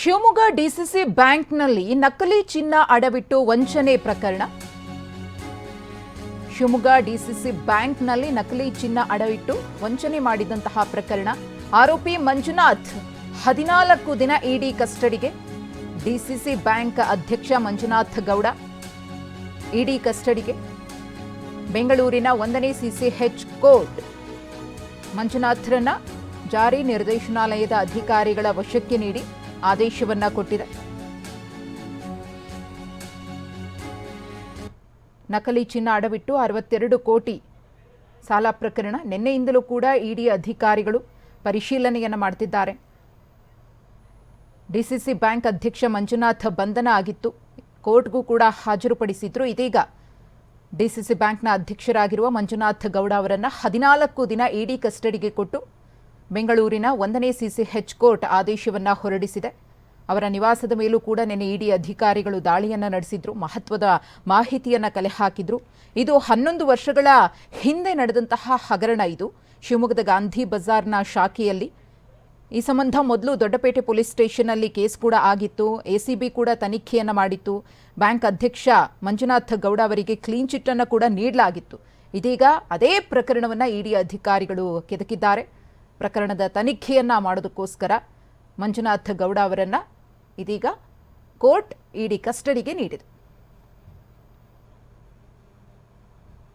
Shivamogga DCC ಬ್ಯಾಂಕ್ನಲ್ಲಿ ನಕಲಿ ಚಿನ್ನ ಅಡವಿಟ್ಟು ವಂಚನೆ ಪ್ರಕರಣ. ಶಿವಮೊಗ್ಗ ಡಿಸಿಸಿ ಬ್ಯಾಂಕ್ನಲ್ಲಿ ನಕಲಿ ಚಿನ್ನ ಅಡವಿಟ್ಟು ವಂಚನೆ ಮಾಡಿದಂತಹ ಪ್ರಕರಣ. ಆರೋಪಿ ಮಂಜುನಾಥ್, ಹದಿನಾಲ್ಕು ದಿನ ಇಡಿ ಕಸ್ಟಡಿಗೆ. ಡಿಸಿಸಿ ಬ್ಯಾಂಕ್ ಅಧ್ಯಕ್ಷ ಮಂಜುನಾಥ್ ಗೌಡ, ಇಡಿ ಕಸ್ಟಡಿಗೆ. ಬೆಂಗಳೂರಿನ ಒಂದನೇ ಸಿಸಿಎಚ್ ಕೋರ್ಟ್. ಮಂಜುನಾಥ್ರನ್ನ ಜಾರಿ ನಿರ್ದೇಶನಾಲಯದ ಅಧಿಕಾರಿಗಳ ವಶಕ್ಕೆ ನೀಡಿ ಆದೇಶವನ್ನ ಕೊಟ್ಟಿದೆ. ನಕಲಿ ಚಿನ್ನ ಅಡವಿಟ್ಟು ಅರವತ್ತೆರಡು ಕೋಟಿ ಸಾಲ ಪ್ರಕರಣ ನಿನ್ನೆಯಿಂದಲೂ ಕೂಡ ಇಡಿ ಅಧಿಕಾರಿಗಳು ಪರಿಶೀಲನೆಯನ್ನು ಮಾಡ್ತಿದ್ದಾರೆ. ಡಿಸಿಸಿ ಬ್ಯಾಂಕ್ ಅಧ್ಯಕ್ಷ ಮಂಜುನಾಥ್ ಬಂಧನ ಆಗಿತ್ತು. ಕೋರ್ಟ್ಗೂ ಕೂಡ ಹಾಜರುಪಡಿಸಿದ್ರು. ಇದೀಗ ಡಿಸಿಸಿ ಬ್ಯಾಂಕ್ನ ಅಧ್ಯಕ್ಷರಾಗಿರುವ ಮಂಜುನಾಥ್ ಗೌಡ ಅವರನ್ನು ಹದಿನಾಲ್ಕು ದಿನ ಇಡಿ ಕಸ್ಟಡಿಗೆ ಕೊಟ್ಟು ಬೆಂಗಳೂರಿನ ಒಂದನೇ ಸಿಸಿಎಚ್ ಕೋರ್ಟ್ ಆದೇಶವನ್ನು ಹೊರಡಿಸಿದೆ. ಅವರ ನಿವಾಸದ ಮೇಲೂ ಕೂಡ ನಿನ್ನೆ ಇಡಿ ಅಧಿಕಾರಿಗಳು ದಾಳಿಯನ್ನು ನಡೆಸಿದ್ರು, ಮಹತ್ವದ ಮಾಹಿತಿಯನ್ನು ಕಲೆ ಹಾಕಿದ್ರು. ಇದು ಹನ್ನೊಂದು ವರ್ಷಗಳ ಹಿಂದೆ ನಡೆದಂತಹ ಹಗರಣ ಇದು. ಶಿವಮೊಗ್ಗದ ಗಾಂಧಿ ಬಜಾರ್ನ ಶಾಖೆಯಲ್ಲಿ. ಈ ಸಂಬಂಧ ಮೊದಲು ದೊಡ್ಡಪೇಟೆ ಪೊಲೀಸ್ ಸ್ಟೇಷನ್ನಲ್ಲಿ ಕೇಸ್ ಕೂಡ ಆಗಿತ್ತು. ಎಸಿಬಿ ಕೂಡ ತನಿಖೆಯನ್ನು ಮಾಡಿತ್ತು. ಬ್ಯಾಂಕ್ ಅಧ್ಯಕ್ಷ ಮಂಜುನಾಥ ಗೌಡ ಅವರಿಗೆ ಕ್ಲೀನ್ ಚಿಟ್ ಅನ್ನು ಕೂಡ ನೀಡಲಾಗಿತ್ತು. ಇದೀಗ ಅದೇ ಪ್ರಕರಣವನ್ನು ಇಡಿ ಅಧಿಕಾರಿಗಳು ಕೆದಕಿದ್ದಾರೆ. ಪ್ರಕರಣದ ತನಿಖೆಯನ್ನ ಮಾಡೋದಕ್ಕೋಸ್ಕರ ಮಂಜುನಾಥ್ ಗೌಡ ಅವರನ್ನು ಇದೀಗ ಕೋರ್ಟ್ ಇಡಿ ಕಸ್ಟಡಿಗೆ ನೀಡಿದೆ.